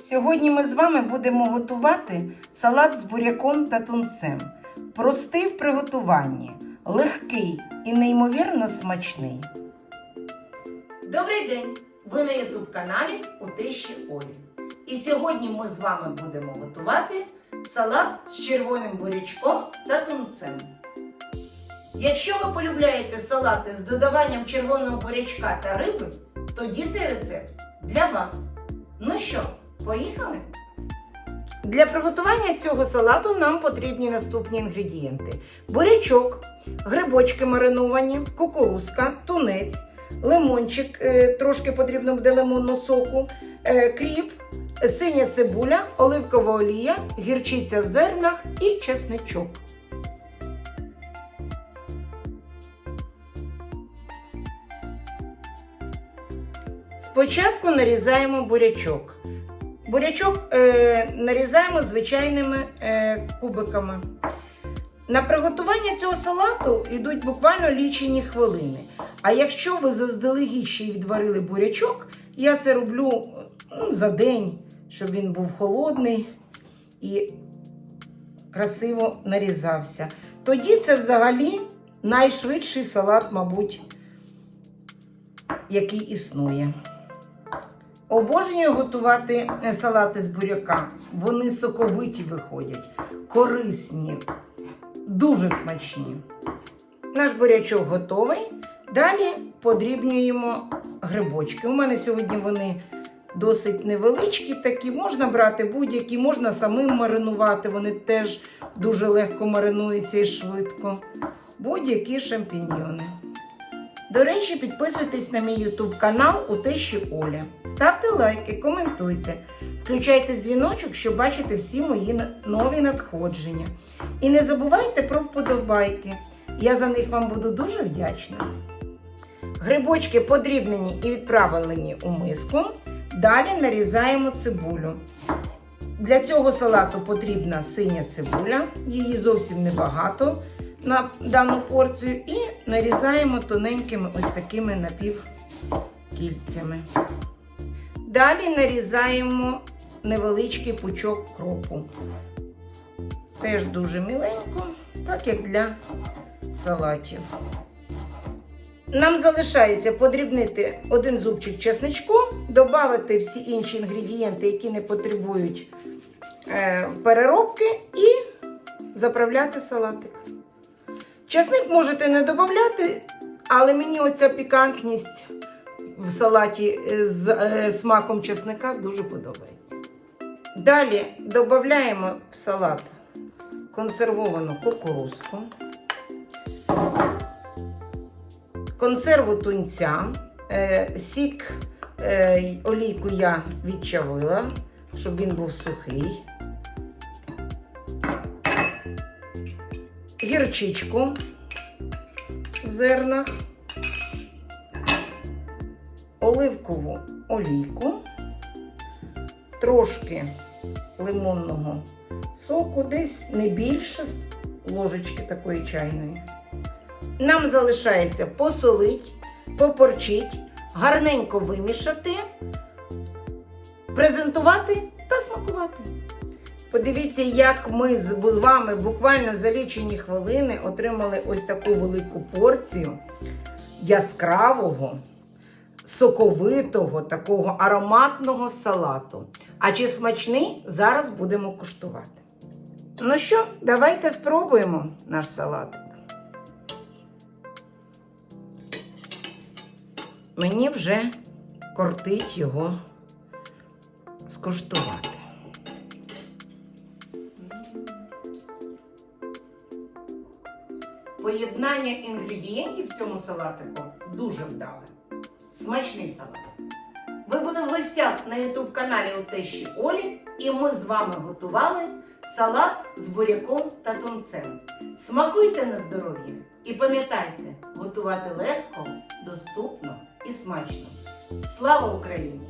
Сьогодні ми з вами будемо готувати салат з буряком та тунцем. Простий в приготуванні, легкий і неймовірно смачний. Добрий день! Ви на ютуб каналі у тиші Олі. І сьогодні ми з вами будемо готувати салат з червоним бурячком та тунцем. Якщо ви полюбляєте салати з додаванням червоного бурячка та риби, тоді цей рецепт для вас. Ну що, поїхали? Для приготування цього салату нам потрібні наступні інгредієнти: бурячок, грибочки мариновані, кукурузка, тунець, лимончик, е, трошки потрібно буде лимонного соку, е, кріп, синя цибуля, оливкова олія, гірчиця в зернах і чесничок. Спочатку нарізаємо бурячок. Бурячок е, нарізаємо звичайними е, кубиками. На приготування цього салату йдуть буквально лічені хвилини. А якщо ви заздалегідь ще й відварили бурячок, я це роблю ну, за день, щоб він був холодний і красиво нарізався. Тоді це взагалі найшвидший салат, мабуть, який існує. Обожнюю готувати е, салати з буряка. Вони соковиті виходять, корисні, дуже смачні. Наш бурячок готовий. Далі подрібнюємо грибочки. У мене сьогодні вони досить невеличкі, такі можна брати будь-які, можна самим маринувати. Вони теж дуже легко маринуються і швидко. Будь-які шампіньйони. До речі, підписуйтесь на мій YouTube канал у Тещі Оля. Ставте лайки, коментуйте, включайте дзвіночок, щоб бачити всі мої нові надходження. І не забувайте про вподобайки. Я за них вам буду дуже вдячна. Грибочки подрібнені і відправлені у миску. Далі нарізаємо цибулю. Для цього салату потрібна синя цибуля, її зовсім небагато на дану порцію і нарізаємо тоненькими ось такими напівкільцями. Далі нарізаємо невеличкий пучок кропу. Теж дуже міленько, так як для салатів. Нам залишається подрібнити один зубчик чесничку, додати всі інші інгредієнти, які не потребують е, переробки, і заправляти салатик. Чесник можете не додати, але мені оця пікантність в салаті з е, смаком чесника дуже подобається. Далі додаємо в салат консервовану кукурузку, консерву тунця, е, сік е, олійку я відчавила, щоб він був сухий. Гірчичку в зернах, оливкову олійку, трошки лимонного соку, десь не більше ложечки такої чайної. Нам залишається посолить, попорчить, гарненько вимішати, презентувати та смакувати. Подивіться, як ми з вами буквально за лічені хвилини отримали ось таку велику порцію яскравого, соковитого, такого ароматного салату. А чи смачний, зараз будемо куштувати. Ну що, давайте спробуємо наш салатик. Мені вже кортить його скуштувати. Поєднання інгредієнтів в цьому салатику дуже вдале. Смачний салат. Ви були в гостях на YouTube каналі у Тещі Олі, і ми з вами готували салат з буряком та тунцем. Смакуйте на здоров'я і пам'ятайте, готувати легко, доступно і смачно. Слава Україні!